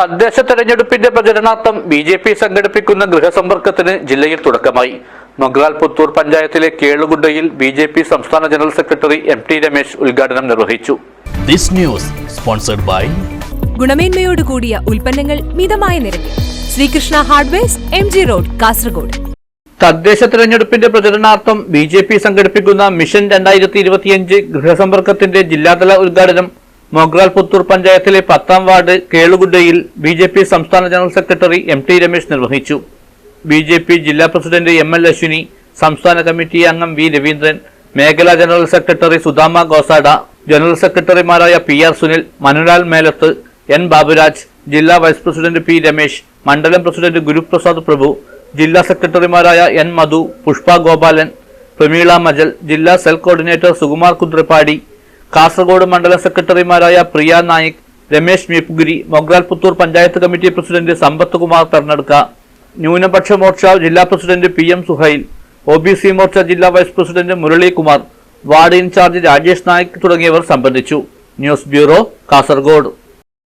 തദ്ദേശ തെരഞ്ഞെടുപ്പിന്റെ പ്രചരണാർത്ഥം ബി ജെ പി സംഘടിപ്പിക്കുന്ന ഗൃഹസമ്പർക്കത്തിന് ജില്ലയിൽ തുടക്കമായി. മൊഗ്രാൽ പുത്തൂർ പഞ്ചായത്തിലെ കേളുകുണ്ടയിൽ ബി ജെ പി സംസ്ഥാന general secretary M T Ramesh ഉദ്ഘാടനം നിർവഹിച്ചു. This news sponsored by ഗുണമേന്മയോട് കൂടിയ ഉൽപ്പന്നങ്ങൾ മിതമായ നിരക്കിൽ. Sreekrishna hardwares M G road Kasaragod. തദ്ദേശ തെരഞ്ഞെടുപ്പിന്റെ പ്രചരണാർത്ഥം ബി ജെ പി സംഘടിപ്പിക്കുന്ന മിഷൻ രണ്ടായിരത്തി ഇരുപത്തിയഞ്ച് ഗൃഹസമ്പർക്കത്തിന്റെ ജില്ലാതല ഉദ്ഘാടനം മൊഗ്രാൽ പുത്തൂർ പഞ്ചായത്തിലെ പത്താം വാർഡ് കേളുഗുഡയിൽ ബി ജെ പി സംസ്ഥാന general secretary M T Ramesh നിർവഹിച്ചു. ബി ജെ പി ജില്ലാ പ്രസിഡന്റ് എം എൽ അശ്വിനി സംസ്ഥാന കമ്മിറ്റി അംഗം വി രവീന്ദ്രൻ മേഖലാ general secretary Sudhama Gosada general സെക്രട്ടറിമാരായ P R Sunil Manulal Melath N Baburaj ജില്ലാ വൈസ് പ്രസിഡന്റ് പി രമേശ് മണ്ഡലം president Guruprasad Prabhu ജില്ലാ സെക്രട്ടറിമാരായ എൻ മധു പുഷ്പ ഗോപാലൻ പ്രമീള മജൽ ജില്ലാ സെൽ കോർഡിനേറ്റർ സുകുമാർ കുദ്രപ്പാടി കാസർഗോഡ് മണ്ഡലം സെക്രട്ടറിമാരായ പ്രിയ നായിക് രമേശ് മീപ്പുഗിരി മൊഗ്രാൽ പുത്തൂർ പഞ്ചായത്ത് കമ്മിറ്റി പ്രസിഡന്റ് സമ്പത്ത് കുമാർ തെരഞ്ഞെടുക്ക ന്യൂനപക്ഷ മോർച്ച ജില്ലാ president P M Suhail O B C Morcha ജില്ലാ vice president Muralikumar ward incharge Rajesh Naik തുടങ്ങിയവർ സംബന്ധിച്ചു. News bureau Kasaragod.